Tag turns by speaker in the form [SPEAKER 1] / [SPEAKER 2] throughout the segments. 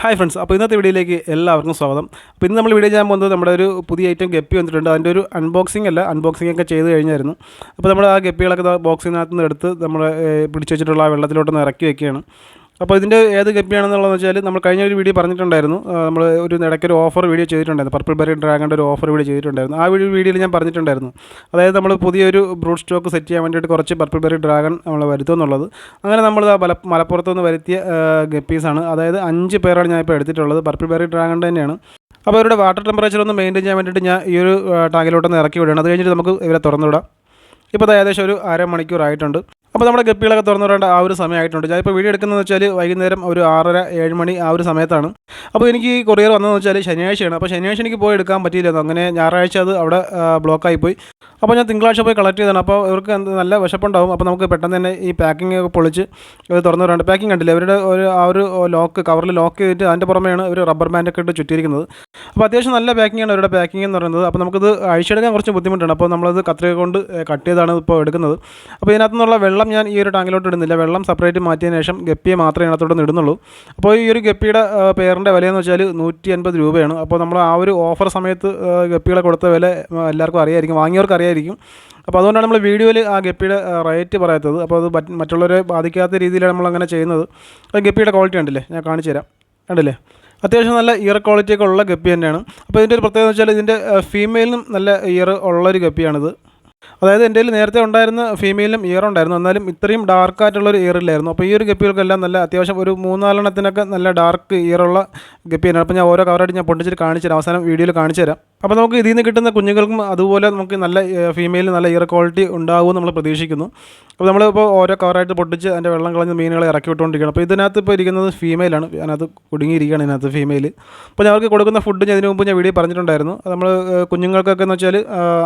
[SPEAKER 1] Hi friends അപ്പോൾ ഇന്നത്തെ വീഡിയോയിലേക്ക് എല്ലാവർക്കും സ്വാഗതം. അപ്പോൾ ഇന്ന് നമ്മൾ വീഡിയോ ചെയ്യാൻ പോകുന്നത് നമ്മുടെ ഒരു പുതിയ ഐറ്റം ഗപ്പി വന്നിട്ടുണ്ട്. അതിന്റെ ഒരു അൺബോക്സിംഗ് അല്ല അൺബോക്സിംഗ് ഒക്കെ ചെയ്ത് കഴിഞ്ഞായിരുന്നു. അപ്പോൾ നമ്മൾ ആ ഗപ്പികളൊക്കെ ബോക്സിനകത്ത് നിന്ന് എടുത്ത് നമ്മൾ പിടിച്ചു വെച്ചിട്ടുള്ള ആ വെള്ളത്തിലോട്ടൊന്ന് ഇറക്കി വെക്കുകയാണ്. അപ്പോൾ ഇതിന്റെ ഏത് ഗപ്പിയാണെന്നുള്ളതെന്ന് വെച്ചാൽ നമ്മൾ കഴിഞ്ഞ ഒരു വീഡിയോ പറഞ്ഞിട്ടുണ്ടായിരുന്നു. നമ്മൾ ഒരു ഇടയ്ക്കൊരു ഓഫർ വീഡിയോ ചെയ്തിട്ടുണ്ടായിരുന്നു. പർപ്പിൾ ബെറി ഡ്രാഗന്റെ ഒരു ഓഫർ വീഡിയോ ചെയ്തിട്ടുണ്ടായിരുന്നു. ആ വീഡിയോ വീഡിയോയിൽ ഞാൻ പറഞ്ഞിട്ടുണ്ടായിരുന്നു. അതായത് നമ്മൾ പുതിയൊരു ബ്രൂഡ് സ്റ്റോക്ക് സെറ്റ് ചെയ്യാൻ വേണ്ടിയിട്ട് കുറച്ച് പർപ്പിൾ ബെറി ഡ്രാഗൺ നമ്മൾ വരുത്തുമെന്നുള്ളത് അങ്ങനെ നമ്മൾ മല മലപ്പുറത്ത് നിന്ന് വരുത്തിയ ഗപ്പീസാണ്. അതായത് അഞ്ച് പേരാണ് ഞാൻ ഇപ്പോൾ എടുത്തിട്ടുള്ളത് പർപ്പിൾ ബെറി ഡ്രാഗൺ തന്നെയാണ്. അപ്പോൾ അവരുടെ വാട്ടർ ടെമ്പറേച്ചർ ഒന്ന് മെയിന്റെയിൻ ചെയ്യാൻ വേണ്ടിയിട്ട് ഞാൻ ഈ ഒരു ടാങ്കിലോട്ടൊന്ന് ഇറക്കി വിടുകയാണ്. അത് കഴിഞ്ഞിട്ട് നമുക്ക് ഇവരെ തുറന്നുവിടാം ഇപ്പോൾ ഏകദേശം ഒരു അരമണിക്കൂർ ആയിട്ടുണ്ട് അപ്പോൾ നമ്മുടെ ഗപ്പികളൊക്കെ തുറന്നു പറയേണ്ട ആ ഒരു സമയമായിട്ടുണ്ട്. ഞാനിപ്പോൾ വീഡിയോ എടുക്കുന്നതെന്ന് വെച്ചാൽ വൈകുന്നേരം ഒരു ആറര ഏഴ് മണി ആ ഒരു സമയത്താണ്. അപ്പോൾ എനിക്ക് കൊറിയർ വന്നതെന്ന് വെച്ചാൽ ശനിയാഴ്ചയാണ്. അപ്പോൾ ശനിയാഴ്ച എനിക്ക് പോയി എടുക്കാൻ പറ്റിയില്ലായിരുന്നു അങ്ങനെ ഞായറാഴ്ച അത് അവിടെ ബ്ലോക്കായി പോയി. അപ്പോൾ ഞാൻ തിങ്കളാഴ്ച പോയി കളക്ട് ചെയ്തതാണ്. അപ്പോൾ ഇവർക്ക് നല്ല വിശപ്പുണ്ടാവും. അപ്പോൾ നമുക്ക് പെട്ടെന്ന് തന്നെ ഈ പാക്കിംഗ് ഒക്കെ പൊളിച്ച് ഇത് തുറന്നു വരാണ്ട്. പാക്കിംഗ് കണ്ടില്ല? അവരുടെ ഒരു ആ ഒരു ലോക്ക് കവറിൽ ലോക്ക് ചെയ്തിട്ട് അതിന്റെ പുറമെയാണ് ഒരു റബ്ബർ ബാൻഡൊക്കെ ഇട്ട് ചുറ്റിയിരിക്കുന്നത്. അപ്പോൾ അത്യാവശ്യം നല്ല പാക്കിംഗ് ആണ് അവരുടെ പാക്കിംഗ് എന്ന് പറയുന്നത്. അപ്പോൾ നമുക്കത് അഴിച്ചെടുക്കാൻ കുറച്ച് ബുദ്ധിമുട്ടാണ് അപ്പോൾ നമ്മളത് കത്രിക കൊണ്ട് കട്ട് ചെയ്താണ് ഇപ്പോൾ എടുക്കുന്നത്. അപ്പോൾ ഇതിനകത്തു നിന്നുള്ള വെള്ളം ഞാൻ ഈ ഒരു ടാങ്കിലോട്ട് ഇടുന്നില്ല. വെള്ളം സെപ്പറേറ്റ് മാറ്റിയതിന് ശേഷം ഗപ്പിയെ മാത്രമേ ഇതിനകത്തോട്ട് ഇടുന്നുള്ളൂ. അപ്പോൾ ഈ ഒരു ഗപ്പിയുടെ പേരിന്റെ വിലയെന്ന് വെച്ചാൽ നൂറ്റി അൻപത് രൂപയാണ്. അപ്പോൾ നമ്മൾ ആ ഒരു ഓഫർ സമയത്ത് ഗപ്പികളെ കൊടുത്ത വില എല്ലാവർക്കും അറിയായിരിക്കും വാങ്ങിയവർക്ക് അറിയായിരിക്കും. അപ്പോൾ അതുകൊണ്ടാണ് നമ്മൾ വീഡിയോയിൽ ആ ഗപ്പിയുടെ റേറ്റ് പറയാത്തത്. അപ്പോൾ അത് മറ്റുള്ളവരെ ബാധിക്കാത്ത രീതിയിലാണ് നമ്മൾ അങ്ങനെ ചെയ്യുന്നത്. അപ്പോൾ ഗപ്പിയുടെ ക്വാളിറ്റി ഉണ്ടല്ലേ ഞാൻ കാണിച്ചു തരാം. ഉണ്ടല്ലേ അത്യാവശ്യം നല്ല ഇയർ ക്വാളിറ്റിയൊക്കെ ഉള്ള ഗപ്പി തന്നെയാണ്. അപ്പോൾ ഇതിന്റെ ഒരു പ്രത്യേകത എന്ന് വെച്ചാൽ ഇതിന്റെ ഫീമെയിലിനും നല്ല ഇയർ ഉള്ളൊരു ഗപ്പിയാണിത്. അതായത് എന്റെ നേരത്തെ ഉണ്ടായിരുന്ന ഫീമെയിലും ഇയർ ഉണ്ടായിരുന്നു. എന്നാലും ഇത്രയും ഡാർക്ക് ആയിട്ടുള്ള ഒരു ഇയർ ഇല്ലായിരുന്നു. അപ്പോൾ ഈ ഒരു ഗപ്പികൾക്കെല്ലാം നല്ല അത്യാവശ്യം ഒരു മൂന്നാലെണ്ണത്തിനൊക്കെ നല്ല ഡാർക്ക് ഇയറുള്ള ഗപ്പിയാണ്. അപ്പോൾ ഞാൻ ഓരോ കവറായിട്ട് ഞാൻ പൊട്ടിച്ചിട്ട് കാണിച്ചു തരാം അവസാനം വീഡിയോയിൽ കാണിച്ചു തരാം അപ്പോൾ നമുക്ക് ഇതിൽ നിന്ന് കിട്ടുന്ന കുഞ്ഞുങ്ങൾക്കും അതുപോലെ നമുക്ക് നല്ല ഫീമെയിൽ നല്ല ഇയർ ക്വാളിറ്റി ഉണ്ടാകുമെന്ന് നമ്മൾ പ്രതീക്ഷിക്കുന്നു. അപ്പോൾ നമ്മളിപ്പോൾ ഓരോ കവറായിട്ട് പൊട്ടിച്ച് അതിന്റെ വെള്ളം കളഞ്ഞ് മീനുകളെ ഇറക്കി വിട്ടുകൊണ്ടിരിക്കുകയാണ്. അപ്പോൾ ഇതിനകത്ത് ഇപ്പോൾ ഇരിക്കുന്നത് ഫീമെയിലാണ് അതിനകത്ത് കുടുങ്ങിയിരിക്കുകയാണ് ഇതിനകത്ത് ഫീമെയിൽ അപ്പോൾ ഞാൻ അവർക്ക് കൊടുക്കുന്ന ഫുഡ് ഞാൻ ഇതിനു മുമ്പ് ഞാൻ വീഡിയോ പറഞ്ഞിട്ടുണ്ടായിരുന്നു. അത് നമ്മൾ കുഞ്ഞുങ്ങൾക്കൊക്കെ എന്ന് വെച്ചാൽ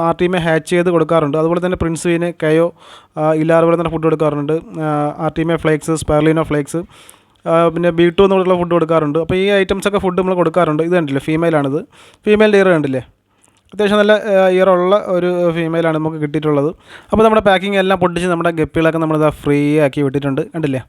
[SPEAKER 1] ആ ടീമെ ഹാച്ച് ചെയ്ത് കൊടുക്കാറുണ്ട്. അതുപോലെ തന്നെ പ്രിൻസ് വീന് കയോ ഇല്ലാറുപോലെ തന്നെ ഫുഡ് കൊടുക്കാറുണ്ട് ആ ടീമെ ഫ്ലേക്സ് സ്പെർലിനോ ഫ്ലേക്സ് പിന്നെ ബി ടു എന്നുള്ള ഫുഡ് കൊടുക്കാറുണ്ട്. അപ്പോൾ ഈ ഐറ്റംസ് ഒക്കെ ഫുഡ് നമ്മൾ കൊടുക്കാറുണ്ട്. ഇത് കണ്ടില്ലേ? ഫീമെയിലാണിത് ഫീമെയിൽ ഇയർ കണ്ടില്ലേ? അത്യാവശ്യം നല്ല ഇയറുള്ള ഒരു ഫീമെയിലാണ് നമുക്ക് കിട്ടിയിട്ടുള്ളത്. അപ്പോൾ നമ്മുടെ പാക്കിംഗ് എല്ലാം പൊട്ടിച്ച് നമ്മുടെ ഗപ്പികളൊക്കെ നമ്മളിത് ഫ്രീ ആക്കി വിട്ടിട്ടുണ്ട്. കണ്ടില്ലേ?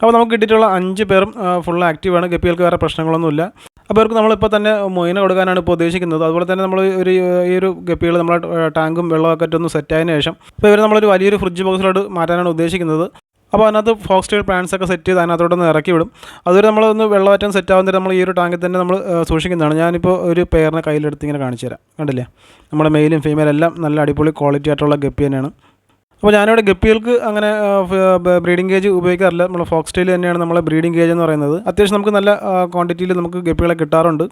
[SPEAKER 1] അപ്പോൾ നമുക്ക് കിട്ടിയിട്ടുള്ള അഞ്ച് പേരും ഫുൾ ആക്റ്റീവാണ് ഗപ്പികൾക്ക് വേറെ പ്രശ്നങ്ങളൊന്നുമില്ല. അപ്പോൾ അവർക്ക് നമ്മളിപ്പോൾ തന്നെ മൊയിന കൊടുക്കാനാണ് ഇപ്പോൾ ഉദ്ദേശിക്കുന്നത്. അതുപോലെ തന്നെ നമ്മൾ ഒരു ഈ ഒരു ഗപ്പികൾ നമ്മുടെ ടാങ്കും വെള്ളമൊക്കെ ഒന്ന് സെറ്റായതിനു ശേഷം അപ്പോൾ ഇവർ നമ്മളൊരു വലിയൊരു ഫ്രിഡ്ജ് ബോക്സിലോട്ട് മാറ്റാനാണ് ഉദ്ദേശിക്കുന്നത്. അപ്പോൾ അതിനകത്ത് ഫോക്സ്റ്റൈൽ പ്ലാന്റ്സ് ഒക്കെ സെറ്റ് ചെയ്ത് അതിനകത്തോട്ടൊന്ന് ഇറക്കി വിടും. അതുവരെ നമ്മളൊന്ന് വെള്ളമാറ്റം സെറ്റ് ആവുന്നതിന് നമ്മൾ ഈ ഒരു ടാങ്കിൽ തന്നെ നമ്മൾ സൂക്ഷിക്കുന്നതാണ്. ഞാനിപ്പോൾ ഒരു പെയറിനെ കയ്യിലെടുത്ത് ഇങ്ങനെ കാണിച്ചു തരാം. കണ്ടില്ലേ? നമ്മുടെ മെയിലും ഫീമെയിലും എല്ലാം നല്ല അടിപൊളി ക്വാളിറ്റി ആയിട്ടുള്ള ഗപ്പി തന്നെയാണ്. അപ്പോൾ ഞാനിവിടെ ഗപ്പികൾക്ക് അങ്ങനെ ബ്രീഡിംഗ് കേജ് ഉപയോഗിക്കാറില്ല. നമ്മൾ ഫോക്സ്റ്റൈൽ തന്നെയാണ് നമ്മളെ ബ്രീഡിംഗ് കേജ് എന്ന് പറയുന്നത്. അത്യാവശ്യം നമുക്ക് നല്ല ക്വാണ്ടിറ്റിയിൽ നമുക്ക് ഗപ്പികളെ കിട്ടാറുണ്ട്.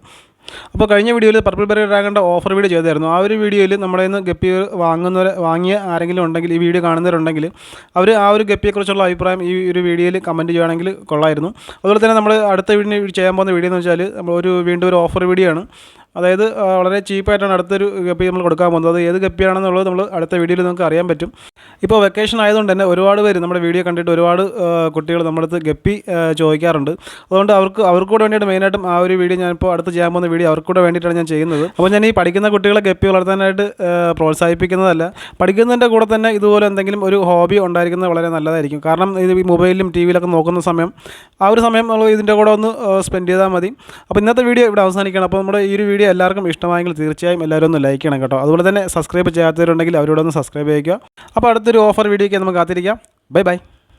[SPEAKER 1] അപ്പോൾ കഴിഞ്ഞ വീഡിയോയിൽ പർപ്പിൾ ബെറി ഡ്രാഗണിന്റെ ഓഫർ വീഡിയോ ചെയ്തായിരുന്നു. ആ ഒരു വീഡിയോയിൽ നമ്മുടെ നിന്ന് ഗപ്പി വാങ്ങുന്നവർ വാങ്ങിയ ആരെങ്കിലും ഉണ്ടെങ്കിൽ ഈ വീഡിയോ കാണുന്നവരുണ്ടെങ്കിൽ അവർ ആ ഒരു ഗപ്പിയെക്കുറിച്ചുള്ള അഭിപ്രായം ഈ ഒരു വീഡിയോയിൽ കമന്റ് ചെയ്യുകയാണെങ്കിൽ കൊള്ളായിരുന്നു. അതുപോലെ തന്നെ നമ്മൾ അടുത്ത വീഡിയോ ചെയ്യാൻ പോകുന്ന വീഡിയോ എന്ന് വെച്ചാൽ നമ്മൾ ഒരു വീണ്ടും ഒരു ഓഫർ വീഡിയോ ആണ്. അതായത് വളരെ ചീപ്പായിട്ടാണ് അടുത്തൊരു ഗപ്പി നമ്മൾ കൊടുക്കാൻ പോകുന്നത്. അത് ഏത് ഗപ്പിയാണെന്നുള്ളത് നമ്മൾ അടുത്ത വീഡിയോയിൽ നമുക്ക് അറിയാൻ പറ്റും. ഇപ്പോൾ വെക്കേഷൻ ആയതുകൊണ്ട് തന്നെ ഒരുപാട് പേര് നമ്മുടെ വീഡിയോ കണ്ടിട്ട് ഒരുപാട് കുട്ടികൾ നമ്മുടെ അടുത്ത് ഗപ്പി ചോദിക്കാറുണ്ട്. അതുകൊണ്ട് അവർക്ക് അവർക്ക് കൂടെ വേണ്ടിയിട്ട് മെയിനായിട്ടും ആ ഒരു വീഡിയോ ഞാനിപ്പോൾ അടുത്ത് ചെയ്യാൻ പോകുന്ന വീഡിയോ അവർക്ക് കൂടെ വേണ്ടിയിട്ടാണ് ഞാൻ ചെയ്യുന്നത്. അപ്പോൾ ഞാൻ ഈ പഠിക്കുന്ന കുട്ടികളെ ഗപ്പി വളർത്താനായിട്ട് പ്രോത്സാഹിപ്പിക്കുന്നതല്ല പഠിക്കുന്നതിന്റെ കൂടെ തന്നെ ഇതുപോലെ എന്തെങ്കിലും ഒരു ഹോബി ഉണ്ടായിരിക്കുന്നത് വളരെ നല്ലതായിരിക്കും. കാരണം ഇത് ഈ മൊബൈലിലും ടി വിയിലൊക്കെ നോക്കുന്ന സമയം ആ ഒരു സമയം നമ്മൾ ഇതിന്റെ കൂടെ ഒന്ന് സ്പെൻഡ് ചെയ്താൽ മതി. അപ്പോൾ ഇന്നത്തെ വീഡിയോ ഇവിടെ അവസാനിക്കണം അപ്പോൾ നമ്മുടെ ഈ ഒരു വീഡിയോ എല്ലാവർക്കും ഇഷ്ടമായെങ്കിൽ തീർച്ചയായും എല്ലാവരും ഒന്ന് ലൈക്ക് ചെയ്യണം കേട്ടോ. അതുപോലെ തന്നെ സബ്സ്ക്രൈബ് ചെയ്യാത്തവരുണ്ടെങ്കിൽ അവരോടൊന്ന് സബ്സ്ക്രൈബ് ചെയ്യുക. അപ്പോൾ അടുത്തൊരു ഓഫർ വീഡിയോയ്ക്ക് നമുക്ക് കാത്തിരിക്കാം. Bye bye